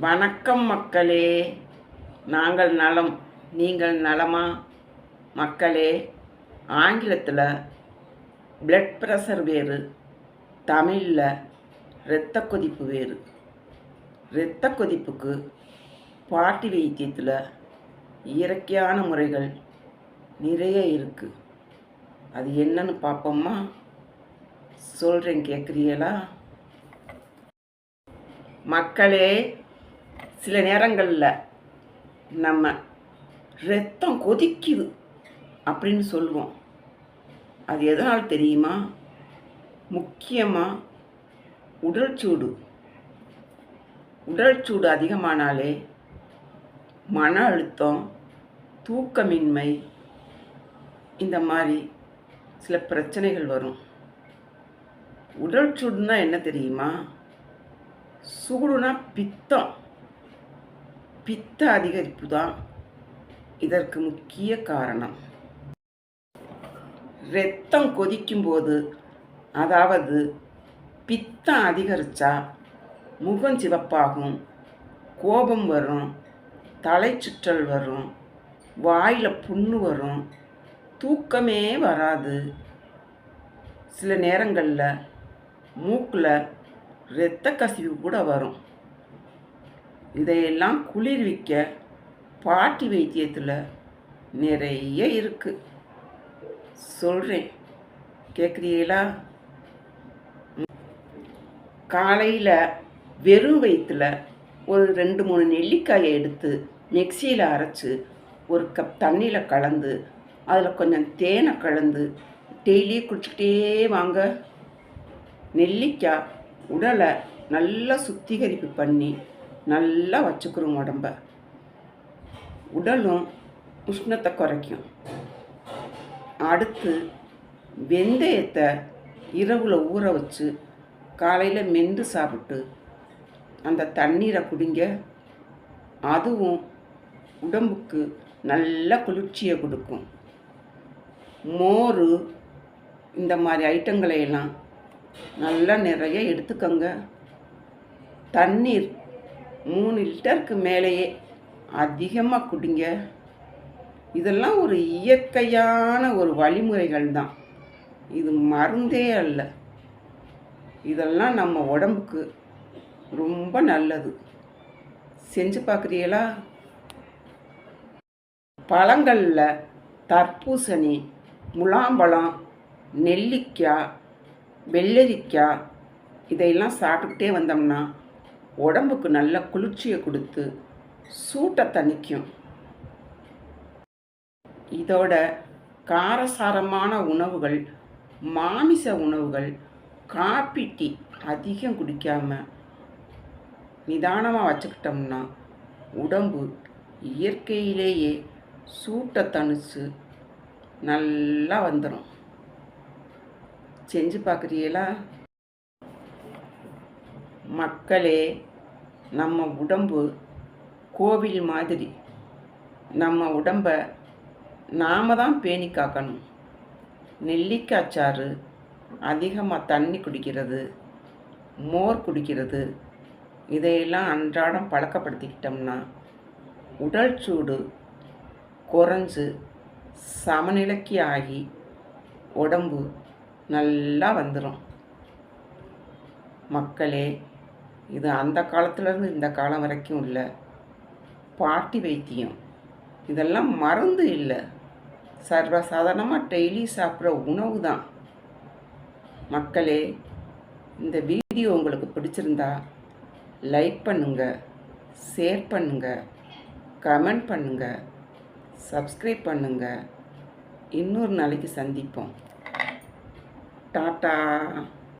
வணக்கம் மக்களே. நாங்கள் நலம். நீங்கள் நலமா? மக்களே ஆங்கிலத்தில் பிளட் ப்ரெஷர் வேறு தமிழில் இரத்த கொதிப்பு வேறு. இரத்த கொதிப்புக்கு பாட்டி வைத்தியத்தில் இயற்கையான முறைகள் நிறைய இருக்குது அது என்னன்னு பார்ப்போம்மா சொல்கிறேன் கேட்குறீங்களா மக்களே சில நேரங்களில் நம்ம ரத்தம் கொதிக்குது அப்படின்னு சொல்லுவோம் அது எதனால் தெரியுமா? முக்கியமாக உடல் சூடு. உடல் சூடு அதிகமானாலே மன அழுத்தம் தூக்கமின்மை இந்த மாதிரி சில பிரச்சனைகள் வரும். உடல் சூடுனா என்ன தெரியுமா? சூடுனா பித்தம். பித்த அதிகரிப்பு தான் இதற்கு முக்கிய காரணம். இரத்தம் கொதிக்கும்போது அதாவது பித்தம் அதிகரித்தா முகம் சிவப்பாகும் கோபம் வரும் தலை சுற்றல் வரும் வாயில் புண்ணு வரும் தூக்கமே வராது. சில நேரங்களில் மூக்கில் இரத்த கசிவு கூட வரும். இதையெல்லாம் குளிர்விக்க பாட்டி வைத்தியத்தில் நிறைய இருக்குது சொல்கிறேன் கேட்குறீங்களா காலையில் வெறும் வயிற்றில் ஒரு ரெண்டு மூணு நெல்லிக்காயை எடுத்து மிக்சியில் அரைச்சி ஒரு கப் தண்ணியில் கலந்து அதில் கொஞ்சம் தேனை கலந்து டெய்லி குடிச்சிக்கிட்டே வாங்க. நெல்லிக்காய் உடலை நல்லா சுத்திகரிப்பு பண்ணி நல்லா வச்சுக்கிறோம் உடம்ப. உடலும் உஷ்ணத்தை குறைக்கும். அடுத்து வெந்தயத்தை இரவில் ஊற வச்சு காலையில் மென்று சாப்பிட்டு அந்த தண்ணீரை குடிங்க. அதுவும் உடம்புக்கு நல்ல குளிர்ச்சியை கொடுக்கும். மோர் இந்த மாதிரி ஐட்டங்களையெல்லாம் நல்லா நிறைய எடுத்துக்கோங்க. தண்ணீர் மூணு லிட்டருக்கு மேலேயே. அதிகமாக குடிங்க. இதெல்லாம் ஒரு இயற்கையான ஒரு வழிமுறைகள் தான். இது மருந்தே அல்ல. இதெல்லாம் நம்ம உடம்புக்கு ரொம்ப நல்லது. செஞ்சு பார்க்குறீங்களா? பழங்களில் தர்பூசணி முலாம்பழம் நெல்லிக்காய் வெள்ளரிக்காய் இதையெல்லாம் சாப்பிட்டுக்கிட்டே வந்தோம்னா உடம்புக்கு நல்ல குளிர்ச்சியை கொடுத்து சூட்டை தணிக்கும் இதோட காரசாரமான உணவுகள் மாமிச உணவுகள் காப்பி டீ அதிகம் குடிக்காம நிதானமாக வச்சுக்கிட்டோம்னா உடம்பு இயற்கையிலேயே சூட்டை தணிச்சு நல்லா வந்துடும் செஞ்சு பார்க்குறீங்களா? மக்களே நம்ம உடம்பு கோவில் மாதிரி. நம்ம உடம்ப நாம தான் பேணி காக்கணும். நெல்லிக்காய் சாறு அதிகமாக தண்ணி குடிக்கிறது மோர் குடிக்கிறது இதையெல்லாம் அன்றாடம் பழக்கப்படுத்திக்கிட்டோம்னா உடல் சூடு குறைஞ்சு சமநிலைக்கு ஆகி உடம்பு நல்லா வந்துடும் மக்களே இது அந்த காலத்துலேருந்து இந்த காலம் வரைக்கும் இல்லை. பாட்டி வைத்தியம். இதெல்லாம் மருந்து இல்லை. சர்வசாதாரணமாக டெய்லி சாப்பிட்ற உணவு தான். மக்களே இந்த வீடியோ உங்களுக்கு பிடிச்சிருந்தா லைக் பண்ணுங்கள் ஷேர் பண்ணுங்கள் கமெண்ட் பண்ணுங்கள் சப்ஸ்கிரைப் பண்ணுங்கள் இன்னொரு நாளைக்கு சந்திப்போம். டாட்டா!